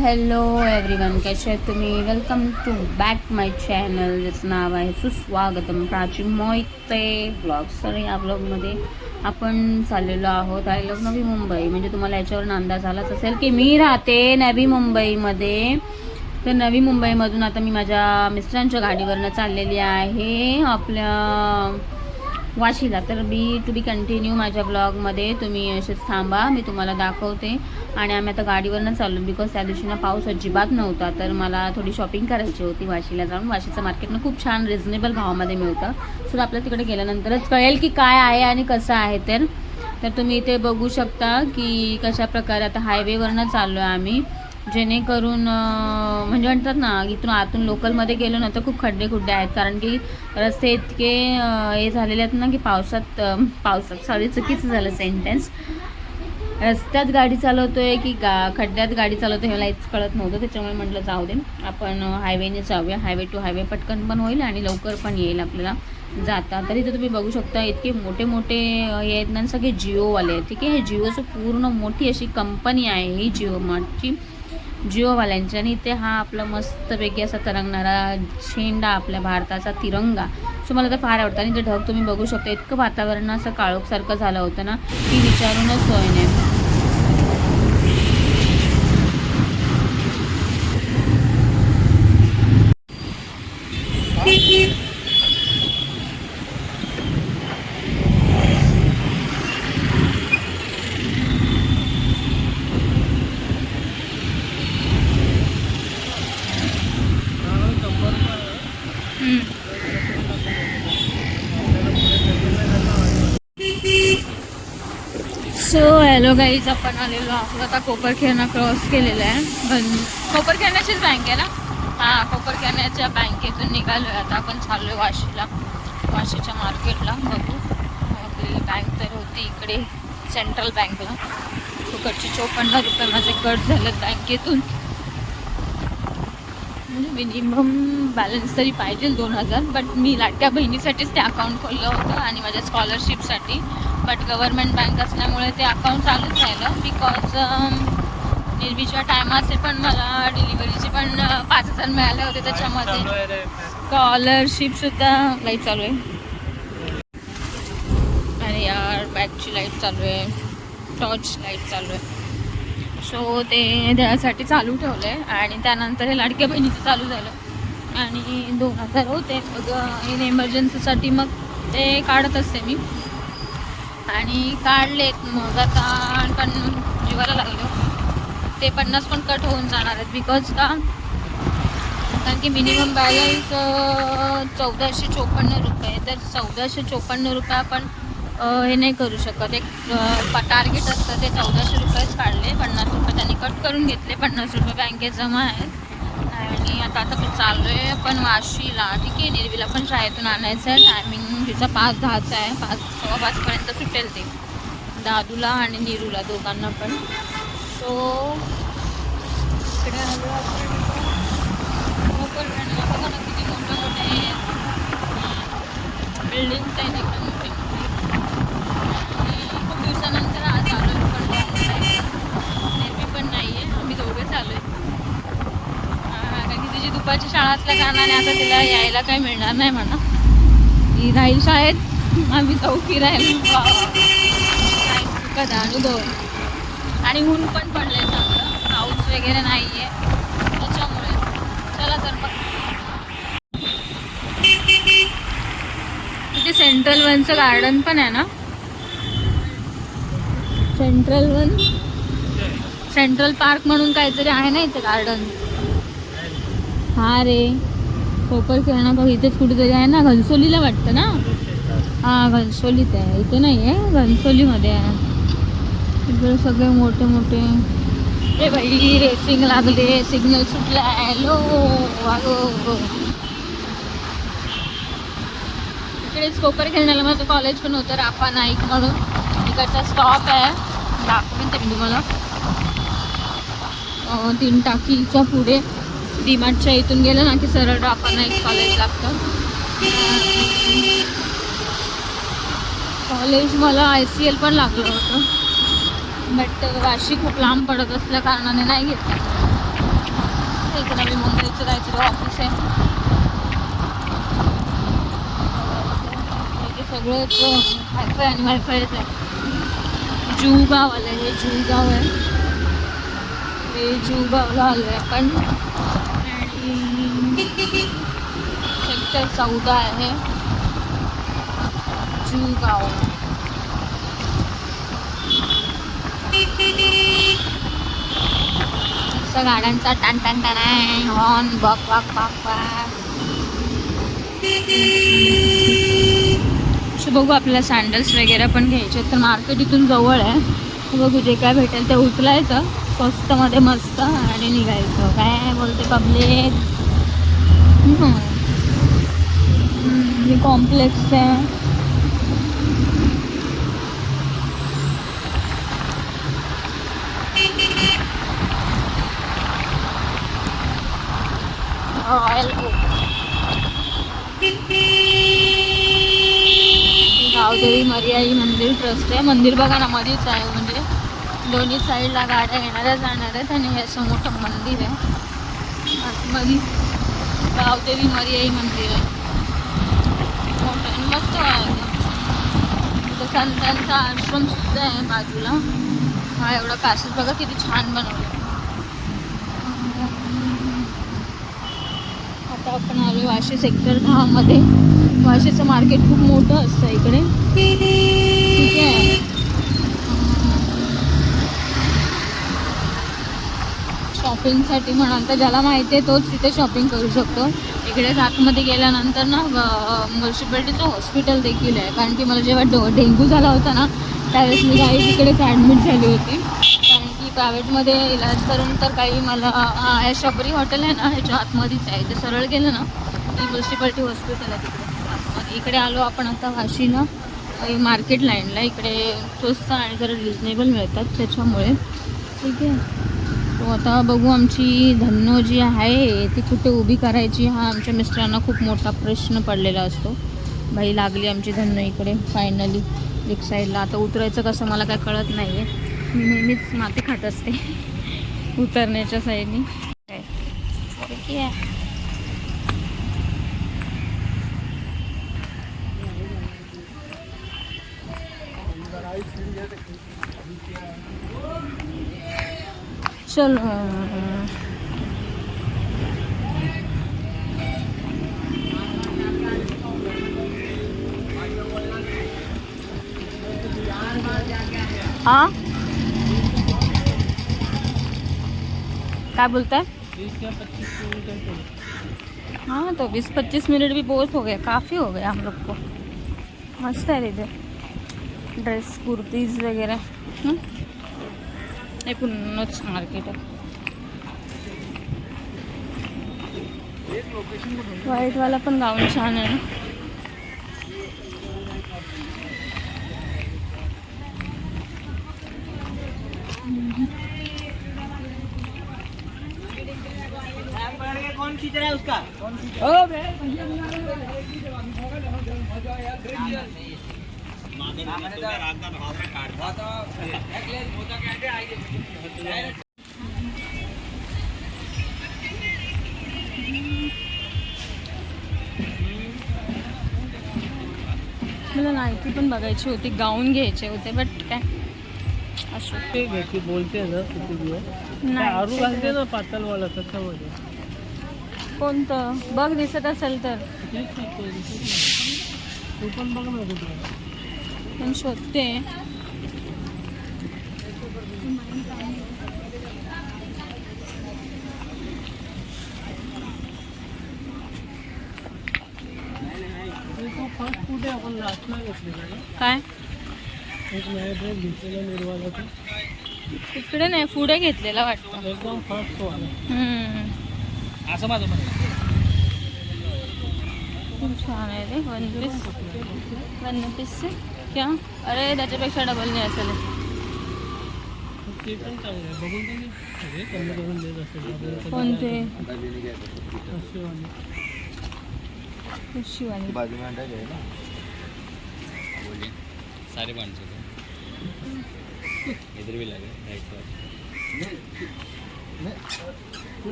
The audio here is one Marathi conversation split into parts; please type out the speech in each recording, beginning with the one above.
हॅलो एव्हरीवन कसे आहेत तुम्ही? Welcome to back my channel ज्याचं नाव आहे सुस्वागतम प्राची मोहिते ब्लॉग्स तर या ब्लॉगमध्ये आपण चाललेलो आहोत. I love Navi Mumbai. म्हणजे तुम्हाला याच्यावरून अंदाज आलाच असेल की मी राहते नवी मुंबईमध्ये. तर नवी मुंबईमधून आता मी माझ्या मिस्टरांच्या गाडीवरनं चाललेली आहे. आपल्या वाशीला. तर मी टू बी कंटिन्यू माझ्या ब्लॉगमध्ये तुम्ही असेच थांबा मी तुम्हाला दाखवते. आणि आम्ही आता गाडीवरनं चाललो बिकॉज त्या दिवशी ना पाऊस अजिबात नव्हता तर मला थोडी शॉपिंग करायची होती वाशीला जाऊन. वाशीचं मार्केटनं खूप छान रिझनेबल भावामध्ये मिळतं. सो आपल्या तिकडे गेल्यानंतरच कळेल की काय आहे आणि कसं आहे तर तर तुम्ही इथे बघू शकता की कशा प्रकारे आता हायवेवरनं चाललो आहे आम्ही. जेणेकरून म्हणजे म्हणतात ना इथून आतून लोकलमध्ये गेलो ना तर खूप खड्डे खुड्डे आहेत. कारण की रस्ते इतके हे झालेले आहेत ना की पावसात पावसात सॉरी चुकीचं झालं सेंटेन्स रस्त्यात गाडी चालवतोय की गा खड्ड्यात गाडी चालवतोय हे मला हेच कळत नव्हतं. त्याच्यामुळे म्हटलं जाऊ दे. आपण हायवेने जाऊया. हायवे टू हायवे पटकन पण होईल आणि लवकर पण येईल आपल्याला जाता. तरी तर तुम्ही बघू शकता इतके मोठे मोठे हे आहेत ना सगळे जिओवाले आहेत. ठीक आहे? हे जिओचं पूर्ण मोठी अशी कंपनी आहे ही जिओ मार्टची जिओवाल्यांचे आणि इथे हा आपला मस्तपैकी असा तरंगणारा शेंडा आपल्या भारताचा तिरंगा. सो मला तर फार आवडतं. आणि ते ढग तुम्ही बघू शकता. इतकं वातावरण असं काळोखसारखं झालं होतं ना की विचारूनच सोय नाही. सो हॅलो गाईज आपण आलेलो आहोत. आता कोपरखेरणा क्रॉस केलेला आहे. पण कोपरखेरण्याचीच बँक आहे ना? हां कोपरखेरण्याच्या बँकेतून निघालो आहे आता आपण चाललो वाशीला. वाशीच्या मार्केटला. बघू. आपली बँक तर होती इकडे सेंट्रल बँकला फुकटचे चोपन्न रुपये माझे कट झालेत बँकेतून म्हणजे मिनिमम बॅलन्स तरी पाहिजे दोन हजार. बट मी लाटक्या बहिणीसाठीच ते अकाउंट खोललं होतं आणि माझ्या स्कॉलरशिपसाठी बट गव्हर्मेंट बँक असल्यामुळे ते अकाउंट चालूच राहिलं. बिकॉज निर्वीच्या टायमाचे पण मला डिलिव्हरीचे पण पाच हजार मिळाले होते त्याच्यामध्ये. स्कॉलरशिपसुद्धा लाइट चालू आहे. अरे यार बॅगची लाइट चालू आहे. टॉर्च लाइट चालू आहे. सो ते त्यासाठी चालू ठेवलं आहे आणि त्यानंतर हे लाडक्या बहिणीचं चालू झालं. आणि दोन हजार होते. मग इन एमर्जन्सीसाठी मग ते काढत असते मी. आणि काढलेत मग आता पण जीवाला लागलं. ते पन्नास पण कट होऊन जाणार आहेत बिकॉज का? कारण की मिनिमम बॅलन्स चौदाशे चोपन्न रुपये. तर चौदाशे चोपन्न रुपये आपण हे नाही करू शकत. एक टार्गेट असतं ते चौदाशे रुपयेच काढले. पन्नास रुपये त्यांनी कट करून घेतले. पन्नास रुपये बँकेत जमा आहेत. आणि आता आता चाललो आहे. पण वाशीला ठीक आहे निर्वीला पण शाळेतून आणायचं आहे. टायमिंग तिचा पाच दहाचा आहे. पाच सव्वा पाचपर्यंत सुटेल ते. दादूला आणि नीरूला दोघांना पण. सो इकडे आलो आपण. हो, कोपरखंडला बघा ना किती मोठे मोठे बिल्डिंग्स आहेत एकदम मोठे. खूप दिवसानंतर आज आलो पण नेहमी पण नाही आहे आम्ही दोघेच आलो आहे कारण की तिची दुपारची शाळा असल्या कारणाने आता तिला यायला काही मिळणार नाही म्हणा. ती राहील. शाळेत आम्ही जाऊ फिरायला अनुभव आणि ऊन पण पडलंय चांगलं पाऊस वगैरे नाही आहे त्याच्यामुळे चला तर तिथे सेंट्रल वनचं गार्डन पण आहे ना? सेंट्रल वन सेंट्रल पार्क म्हणून काहीतरी आहे ना इथे गार्डन हा रे. कोपर खेळणं बघ इथेच कुठेतरी आहे ना घनसोलीला वाटतं ना? हां घनसोलीत आहे. इथे नाही आहे घनसोलीमध्ये आहे. इकडे सगळे मोठे मोठे. ए बाई रेसिंग लागले सिग्नल सुटला हॅलो वागो इकडेच कोपर खेळण्याला माझं कॉलेज पण होतं राफा नाईक म्हणून. इकडचा स्टॉप आहे. दाखवेन ते मी तुम्हाला. तीन टाकीच्या पुढे. डीमार्टच्या इथून गेलं ना की सरळ ड्रॉपांना एक कॉलेज लागतं. कॉलेज मला आय सी एल पण लागलं होतं. बट वाशी खूप लांब पडत असल्या कारणाने नाही घेतलं. इकडं मी मुंबईचं काहीतरी ऑफिस आहे. सगळं सगळंच वायफाय आणि वायफायच आहे जूगाव गाव आलं हे जूगाव गाव आहे. हे जूगावला आलो आहे पण सेक्टर चौदा आहे. जुगाव. असं गाड्यांचा टन टन टन आहे हॉर्न बक बक बक बक बघू आपल्याला सँडल्स वगैरे पण घ्यायचे तर मार्केट इथून जवळ आहे. बघू जे काय भेटेल ते उचलायचं. स्वस्तमध्ये मस्त आणि निघायचं. काय बोलते पब्लिक हे कॉम्प्लेक्स आहे. रॉयल गावदेवी मर्याई मंदिर ट्रस्ट आहे. मंदिर बघा ना मध्येच आहे. म्हणजे दोन्ही साईडला गाड्या येणाऱ्या जाणार आहेत आणि हे असं मोठं मंदिर आहे. आतमध्ये गावदेवी मर्याई मंदिर आहे. मोठं आणि मस्त आहे संतांचा आश्रम सुद्धा आहे बाजूला. हा एवढा पॅसेज बघा किती छान बनवलं. आता आपण आलो वाशी सेक्टर दहामध्ये. वाशीचं मार्केट खूप मोठं असतं इकडे. ठीक आहे. शॉपिंगसाठी म्हणाल तर ज्याला माहिती आहे तोच तिथे शॉपिंग करू शकतो. इकडे आतमध्ये गेल्यानंतर ना म्युन्सिपॅलिटीचं हॉस्पिटल देखील आहे. कारण की मला जेव्हा डो डेंग्यू झाला होता ना त्यावेळेस मी काही तिकडेच ॲडमिट झाली होती. कारण की प्रायव्हेटमध्ये इलाज करून तर काही मला या शबरी हॉटेल आहे ना ह्याच्या आतमध्येच आहे. ते सरळ गेलं ना की म्युन्सिपॅलिटी हॉस्पिटल आहे तिकडे. इकडे आलो आपण आता वाशीला. मार्केट लाईनला इकडे स्वस्त आणि जरा रिजनेबल मिळतात त्याच्यामुळे. ठीक आहे. सो आता बघू आमची धन्नो जी आहे ती कुठे उभी करायची हा आमच्या मिस्टरांना खूप मोठा प्रश्न पडलेला असतो. बाई लागली आमची धन्नो इकडे फायनली एक साईडला आता उतरायचं कसं मला काय कळत नाही आहे मी नेहमीच माती खात असते उतरण्याच्या साईडनी. ठीक चलो। हाँ? क्या बोलता है? हाँ तो बीस पच्चीस मिनट भी बहुत हो गए काफ़ी हो गया हम लोग को। मस्त है इधर ड्रेस, कुर्तीज वगैरह। हम्म? एकूणच मार्केट आहे व्हाईटवाला पण गाऊन छान आहे ना. कौन खींच रहा है उसका मला नायकी पण बघायची होती गाऊन घ्यायचे होते बट काय? असो. ते घ्यायची बोलते ना किती दिवस. ते घालते ना पातळवाला त्याच्यामध्ये कोणतं? बघ दिसत असेल तर. तू पण बघ ना कुठे पण शोधते. काय? एक नया ड्रेस घेतलेला निर्वालाचा इकडे नाही पुढे घेतलेला वाटतं. एकदम फ़र्स्ट हम्म. असं माझं खूप छान आहे रे वन पीस वन पीस क्या? अरे त्याच्यापेक्षा डबल नाही असेल. हे. ते पण सारे पाँच सौ इधर भी लगे राइट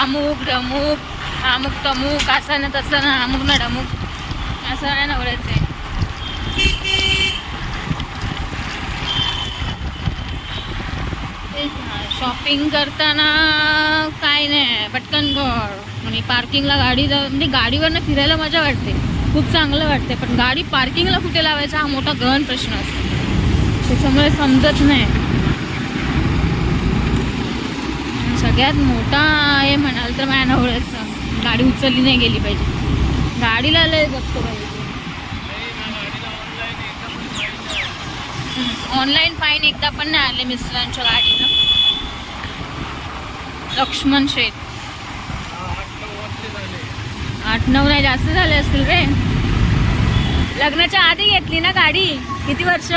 अमुक डमुक अमुक तमुक असं ना तसं ना अमुक ना डमुक. असं नाही नवऱ्याचं आहे शॉपिंग करताना काय नाही पटकन कर म्हणजे पार्किंगला गाडी जा म्हणजे गाडीवरनं फिरायला मजा वाटते. खूप चांगलं वाटते पण गाडी पार्किंगला कुठे लावायचा हा मोठा गहन प्रश्न असतो. त्याच्यामुळे समजत नाही. सगळ्यात मोठा आहे म्हणाल तर माझ्या नवऱ्याचं. गाडी उचलली नाही गेली पाहिजे. गाडीला लय जगतो पाहिजे ऑनलाईन फाईन एकदा पण नाही आले मिस्टरांच्या गाडीनं. लक्ष्मण शेठ. आठ नऊ नाही जास्त झाले असतील रे. लग्नाच्या आधी घेतली ना गाडी? किती वर्ष?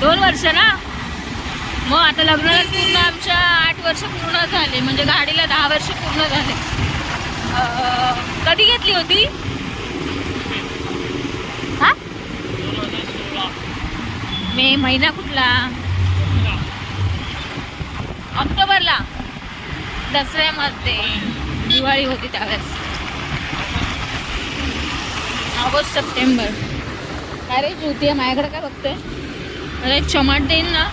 दोन वर्ष ना? मग आता लग्नाला पूर्ण आमच्या आठ वर्ष पूर्ण झाले. म्हणजे गाडीला दहा वर्ष पूर्ण झाले. कधी घेतली होती? हा? मे महिना कुठला? ऑक्टोबरला. दसऱ्यामध्ये. दिवाळी होती त्यावेळेस. August September. काय रे ज्योती आहे माझ्याकडे काय बघते मला एक चमाट देईन ना.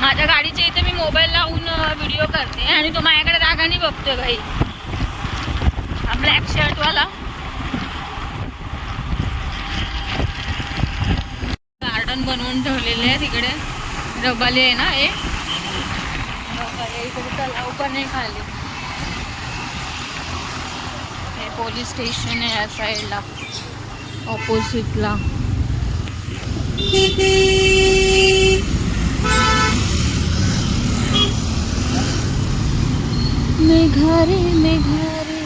माझ्या गाडीच्या इथे मी मोबाईल लावून व्हिडिओ करते आणि तो माझ्याकडे रागाने बघतो भाई हा ब्लॅक शर्टवाला गार्डन बनवून ठेवलेले आहे तिकडे. रबाले आहे ना हे? रबाली इकडे तलाव पण आहे खाली हे पोलीस स्टेशन आहे या साईडला ऑपोजिटला मेघारे मेघारे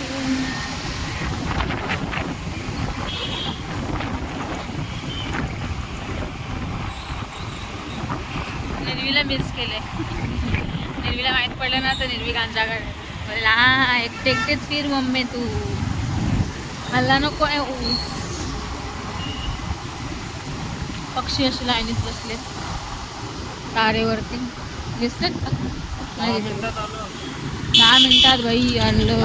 निर्वीला मिस केले निर्वीला माहीत पडलं ना तर निर्वी गांजाकडे बोलला हा एकटे एकटेच फिर मम्मी तू. मला नको आहे ऊस पक्षी असे लाईनीत बसलेत तारेवरती दिसतात का दहा मिनिटात बाई आणलं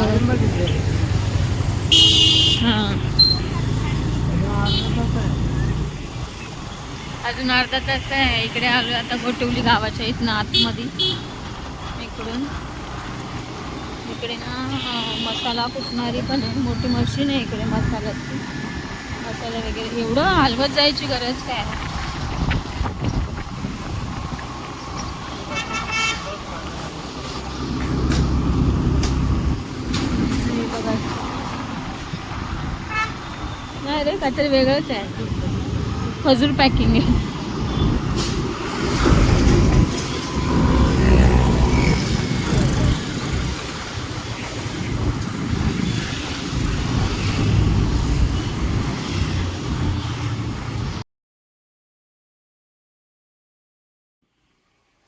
हां अजून अर्धा तास आहे इकडे आलो आता गोटवली गावाच्या इथनं आतमध्ये इकडून इकडे ना मसाला कुटणारी पण आहे मोठी मशीन आहे इकडे मसाल्याची. मसाला वगैरे. एवढं हलवत जायची गरज काय? नाही रे काहीतरी वेगळंच आहे. खजूर पॅकिंग आहे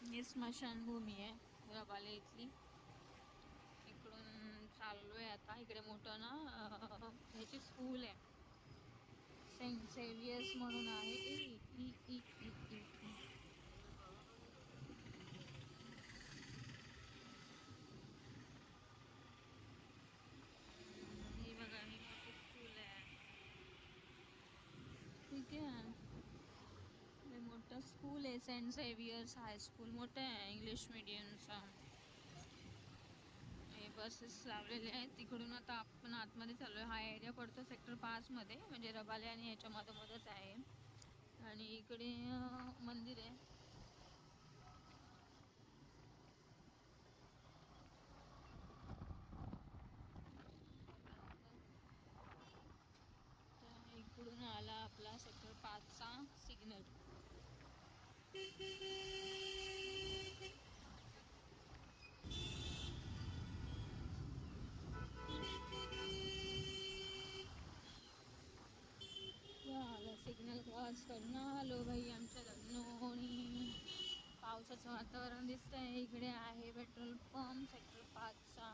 ही स्मशानभूमी आहे गबाले इथली इकडून चाललोय आता इकडे मोठं ना ह्याची स्कूल आहे सेंट सेव्हियर्स म्हणून आहे ई, ई. ही बघा ही मोठी स्कूल आहे ठीक आहे लय मोठं स्कूल आहे सेंट सेवियर्स हायस्कूल मोठं आहे इंग्लिश मिडियमचा हे बसेस लावलेले आहेत. तिकडून आता आपण आतमध्ये चालू आहे हा एरिया पडतो सेक्टर पाचमध्ये म्हणजे रबाले आणि ह्याच्या मधोमधच आहे. आणि इकडे मंदिर आहे. इकडून आला आपला सेक्टर पाचचा सिग्नल सिग्नल क्रॉस करणं. आलो भाई आमच्या लग्नोनी पावसाचं वातावरण दिसतंय. इकडे आहे पेट्रोल पंप सेक्टर पाचचा.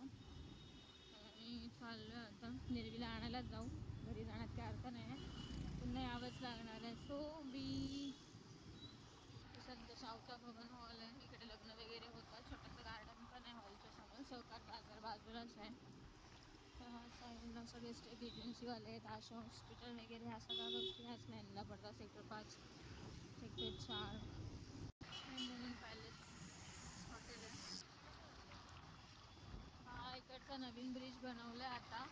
आणि चाललोय आता. निर्वीला आणायला जाऊ. घरी जाण्यात काय अर्थ नाही पुन्हा यावंच लागणार आहे सो बी सध्या सावता भवन हॉल आहे इकडे लग्न वगैरे होतं छोटंसं गार्डन पण आहे हॉलच्या समोर पण सहकार बाजार बाजूलाच आहे. हा साईडला सगळे स्टेट एजन्सीवाले आहेत आशा हॉस्पिटल वगैरे ह्या सगळ्या गोष्टी ह्याच लाईनला पडतात सेक्टर पाच सेक्टर चार. पॅलेस हॉटेल आहे. हा इकडचा नवीन ब्रिज बनवलाय आता.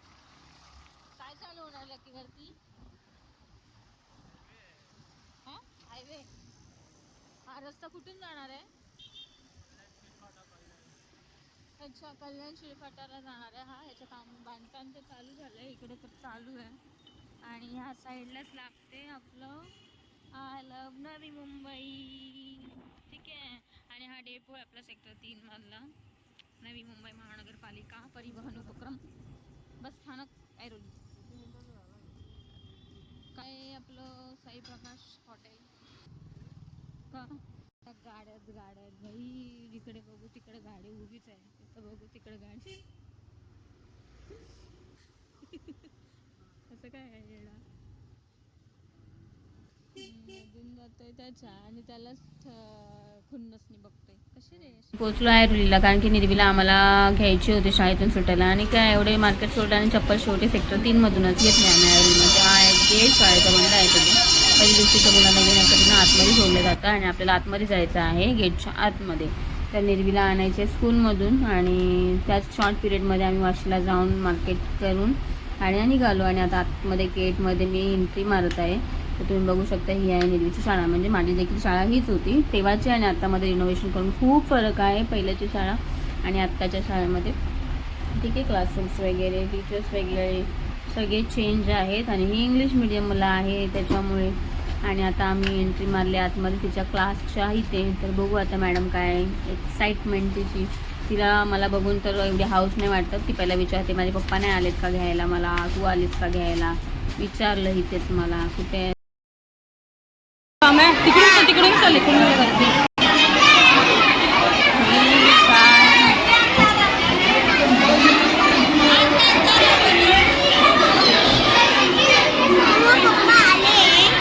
काय चालू होणार लकीवरती हा? हायवे हा रस्ता कुठून जाणार आहे? अच्छा कल्याण शिरफाटाला जाणार आहे हा. ह्याचं काम बांधकाम तर चालू झालं आहे इकडे तर चालू आहे. आणि ह्या साईडलाच लागते आपलं आय लव नवी मुंबई. ठीक आहे. आणि हा डेपो आहे आपला सेक्टर तीन मधला. नवी मुंबई महानगरपालिका परिवहन उपक्रम बस स्थानक ऐरोली. काय आपलं साई प्रकाश हॉटेल? का? गाड्यात गाड्यात भाई जिकडे बघू तिकडे गाडी उभीच आहे. तिथं बघू तिकडे गाडी. असं काय आहे येडा? जातोय त्याच्या. आणि त्यालाच खुन्नसनी बघतोय. कशी रे? पोचलो आहे रुलीला कारण की निर्वीला आम्हाला घ्यायची होती शाळेतून सुटायला. आणि काय एवढे मार्केट सोडलं आणि चप्पल शेवटी सेक्टर तीन मधूनच घेतली आम्ही ॲरोलीमध्ये हा गेट शाळेचा बंद आहे तुम्ही पहिल्या दिवशीच्या मुलांना घेण्यासाठी ना आतमध्ये सोडलं जातं आणि आपल्याला आतमध्ये जायचं आहे गेटच्या आतमध्ये. तर निर्वीला आणायचे स्कूलमधून आणि त्याच शॉर्ट पिरियडमध्ये आम्ही वाशीला जाऊन मार्केट करून आणि निघालो आणि आता आतमध्ये गेटमध्ये मी एंट्री मारत आहे. तर तुम्ही बघू शकता ही आहे निर्वीची शाळा. म्हणजे माझी देखील शाळा हीच होती. तेव्हाची आणि आत्तामध्ये रिनोव्हेशन करून खूप फरक आहे. पहिल्याची शाळा आणि आत्ताच्या शाळेमध्ये. ठीक आहे क्लासरूम्स वगैरे टीचर्स वगैरे सगळे चेंज आहेत आणि ही इंग्लिश मिडियमला आहे. त्याच्यामुळे आणि आता आम्ही एंट्री मारली आतमध्ये तिच्या क्लासच्या इथे. तर बघू आता मॅडम काय एक्साइटमेंट तिची. तिला मला बघून तर एवढी हाऊस नाही वाटत. ती पहिला विचारते माझे पप्पा नाही आलेत का घ्यायला? मला तू आलीस का घ्यायला? विचारलं इथेच मला कुठे तिकडून तिकडून चालले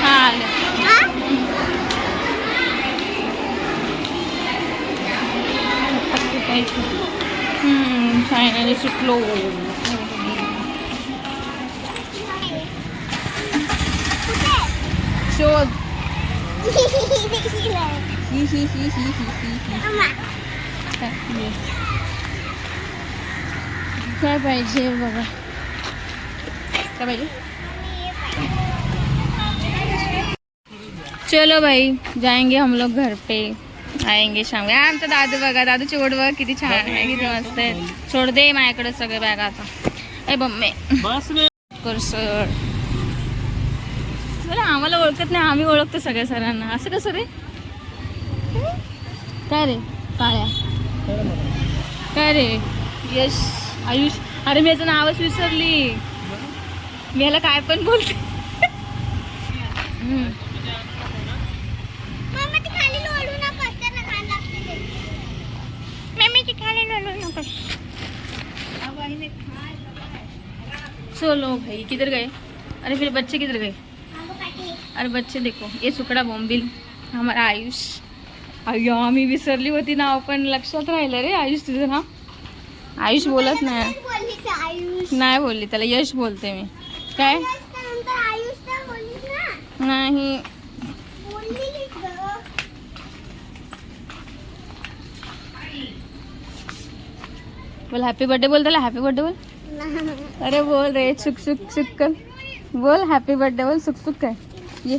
हा आले फायनली सुटलो शोध ही ही ही ही ही ही ही काय पाहिजे बघा काय पाहिजे चलो भाई जाएंगे हम लोग घर पे। आएंगे शाम को आमचा दादू बघा दादूची ओढ बघा किती छान आहे किती मस्त आहे. सोड दे माझ्याकडे सगळे बॅग आता. ए बम्मे सर आम्हाला ओळखत नाही आम्ही ओळखतो सगळ्या सरांना. असं कसं रे? काय रे? काळ्या काय रे? यश आयुष. अरे मी याचं नावच विसरली. मी ह्याला काय पण बोलते हम्म. मम्मी ती चलो भाई किधर गए? अरे फिर बच्चे किधर गए? अरे बच्चे देखो ये सुकडा बॉम्बिल हमारा आयुष। अय्यो मी विसरली होती नाव पण लक्षात राहिलं रे आयुष तुझं नाव. आयुष बोलत नाही. नाही बोलली त्याला यश बोलते मी. काय? ना. नाही बोललेलीस गं. बोल हॅपी बर्थडे बोल त्याला हॅपी बर्थडे बोल. अरे बोल रे सुक सुक सुक कर. बोल हॅपी बर्थडे बोल सुक सुक काय ये.